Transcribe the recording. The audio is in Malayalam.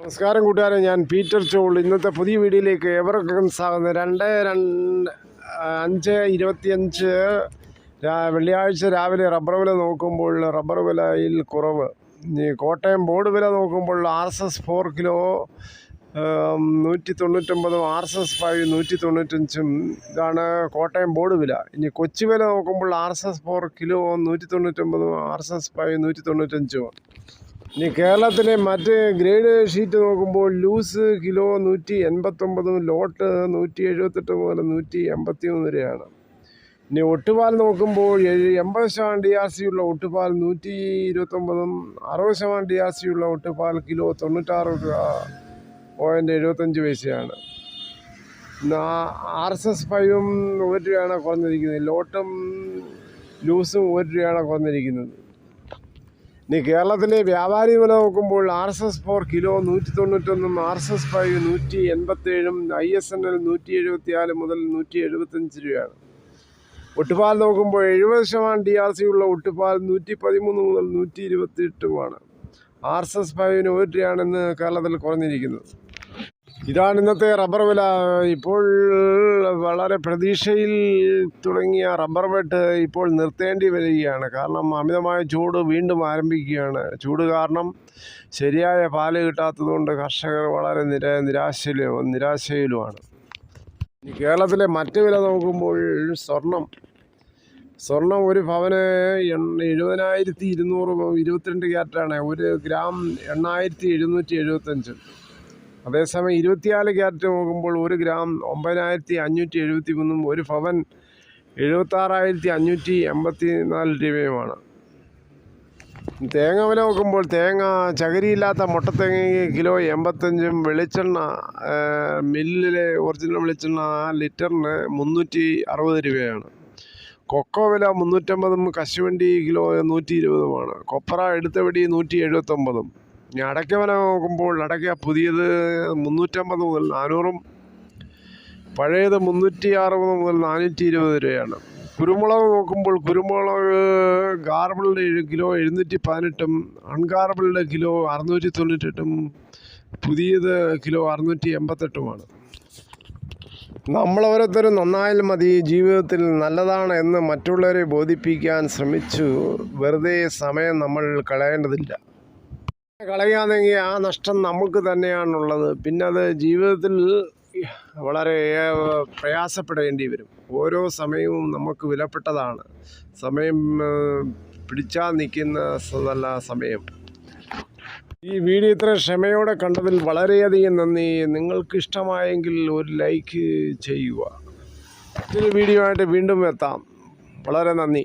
നമസ്കാരം കൂട്ടുകാരെ ഞാൻ പീറ്റർ ചോൾ. ഇന്നത്തെ പുതിയ വീഡിയോയിലേക്ക് ഏവർക്കും സ്വാഗതം. രണ്ട് രണ്ട് അഞ്ച് ഇരുപത്തിയഞ്ച് വെള്ളിയാഴ്ച രാവിലെ റബ്ബർ വില നോക്കുമ്പോൾ റബ്ബർ വിലയിൽ കുറവ്. കോട്ടയം ബോർഡ് വില നോക്കുമ്പോൾ R S S four kilo നൂറ്റി തൊണ്ണൂറ്റൊമ്പതും ആർ എസ് എസ് ഫൈവ് നൂറ്റി തൊണ്ണൂറ്റഞ്ചും ഇതാണ് കോട്ടയം ബോർഡ് വില. ഇനി കൊച്ചി വില നോക്കുമ്പോൾ R S S four kilo നൂറ്റി തൊണ്ണൂറ്റൊമ്പതും ആർ എസ് എസ് ഫൈവ് നൂറ്റി തൊണ്ണൂറ്റഞ്ചും ഇനി കേരളത്തിലെ മറ്റ് ഗ്രേഡ് ഷീറ്റ് നോക്കുമ്പോൾ ലൂസ് കിലോ നൂറ്റി എൺപത്തൊമ്പതും ലോട്ട് നൂറ്റി എഴുപത്തെട്ട് മുതൽ നൂറ്റി എൺപത്തി മൂന്ന് വരെയാണ്. ഇനി ഒട്ടുപാൽ നോക്കുമ്പോൾ എൺപത് ശതമാനം ഡി ആർ സി ഉള്ള ഒട്ടുപാൽ നൂറ്റി ഇരുപത്തൊമ്പതും അറുപത് ശതമാനം ഡി ആർ സി ഉള്ള ഒട്ടുപാൽ കിലോ തൊണ്ണൂറ്റാറ് രൂപ പോയിന്റ് എഴുപത്തഞ്ച് പൈസയാണ്. ആർ എസ് എസ് ഫൈവും ഒരു രൂപയാണ് കുറഞ്ഞിരിക്കുന്നത്. ലോട്ടും ലൂസും ഒരു രൂപയാണ് കുറഞ്ഞിരിക്കുന്നത്. ഇനി കേരളത്തിലെ വ്യാപാരി വില നോക്കുമ്പോൾ R S S four kilo നൂറ്റി തൊണ്ണൂറ്റൊന്നും ആർ എസ് എസ് ഫൈവ് നൂറ്റി എൺപത്തേഴും ഐ എസ് എൻ എൽ നൂറ്റി എഴുപത്തിനാല് മുതൽ നൂറ്റി എഴുപത്തഞ്ച് രൂപയാണ്. ഒട്ടുപാൽ നോക്കുമ്പോൾ എഴുപത് ശതമാനം ഡി ആർ സി ഉള്ള ഒട്ടുപാൽ നൂറ്റി പതിമൂന്ന് മുതൽ നൂറ്റി ഇരുപത്തിയെട്ടുമാണ് ആർ എസ് എസ് ഫൈവിന് ഒരു രൂപയാണെന്ന് കേരളത്തിൽ കുറഞ്ഞിരിക്കുന്നത്. ഇതാണ് ഇന്നത്തെ റബ്ബർ വില. ഇപ്പോൾ വളരെ പ്രതീക്ഷയിൽ തുടങ്ങിയ റബ്ബർ വെട്ട് ഇപ്പോൾ നിർത്തേണ്ടി വരികയാണ്. കാരണം അമിതമായ ചൂട് വീണ്ടും ആരംഭിക്കുകയാണ്. ചൂട് കാരണം ശരിയായ പാൽ കിട്ടാത്തതുകൊണ്ട് കർഷകർ വളരെ നിര നിരാശയിലും നിരാശയിലുമാണ്. കേരളത്തിലെ മറ്റ് വില നോക്കുമ്പോൾ സ്വർണം. സ്വർണം ഒരു ഭവന് എഴുപതിനായിരത്തി ഇരുന്നൂറ് ഇരുപത്തിരണ്ട് ക്യാരറ്റാണ്. ഒരു ഗ്രാം എണ്ണായിരത്തി എഴുന്നൂറ്റി എഴുപത്തഞ്ച് അതേസമയം ഇരുപത്തിനാല് ക്യാരറ്റ് നോക്കുമ്പോൾ ഒരു ഗ്രാം ഒമ്പതിനായിരത്തി അഞ്ഞൂറ്റി എഴുപത്തി മൂന്നും ഒരു പവൻ എഴുപത്താറായിരത്തി അഞ്ഞൂറ്റി എൺപത്തി നാല് രൂപയുമാണ്. തേങ്ങ വില നോക്കുമ്പോൾ തേങ്ങ ചകരിയില്ലാത്ത മുട്ടത്തേങ്ങയ്ക്ക് കിലോ എൺപത്തഞ്ചും വെളിച്ചെണ്ണ മില്ലിലെ ഒറിജിനൽ വെളിച്ചെണ്ണ ലിറ്ററിന് മുന്നൂറ്റി അറുപത് രൂപയാണ്. കൊക്കോ വില മുന്നൂറ്റമ്പതും കശുവണ്ടി കിലോ നൂറ്റി ഇരുപതുമാണ് കൊപ്ര എടുത്തവടി നൂറ്റി എഴുപത്തൊമ്പതും ഇനി അടയ്ക്ക വില നോക്കുമ്പോൾ അടയ്ക്ക പുതിയത് മുന്നൂറ്റമ്പത് മുതൽ നാനൂറും പഴയത് മുന്നൂറ്റി അറുപത് മുതൽ നാനൂറ്റി ഇരുപത് രൂപയാണ്. കുരുമുളക് നോക്കുമ്പോൾ കുരുമുളക് ഗാർബിളുടെ കിലോ എഴുന്നൂറ്റി പതിനെട്ടും അൺഗാർബിളുടെ കിലോ അറുന്നൂറ്റി തൊണ്ണൂറ്റെട്ടും പുതിയത് കിലോ അറുന്നൂറ്റി എൺപത്തെട്ടുമാണ്. നമ്മളോരോരുത്തരും നന്നായാൽ മതി ജീവിതത്തിൽ നല്ലതാണ് എന്ന് മറ്റുള്ളവരെ ബോധിപ്പിക്കാൻ ശ്രമിച്ചു. വെറുതെ സമയം നമ്മൾ കളയേണ്ടതില്ല. കളയാന്നെങ്കിൽ ആ നഷ്ടം നമുക്ക് തന്നെയാണുള്ളത്. പിന്നെ അത് ജീവിതത്തിൽ വളരെ പ്രയാസപ്പെടേണ്ടി വരും. ഓരോ സമയവും നമുക്ക് വിലപ്പെട്ടതാണ്. സമയം പിടിച്ചാൽ നിൽക്കുന്ന നല്ല സമയം. ഈ വീഡിയോ ഇത്ര ക്ഷമയോടെ കണ്ടതിൽ വളരെയധികം നന്ദി. നിങ്ങൾക്ക് ഇഷ്ടമായെങ്കിൽ ഒരു ലൈക്ക് ചെയ്യുക. മറ്റൊരു വീഡിയോ ആയിട്ട് വീണ്ടും എത്താം. വളരെ നന്ദി.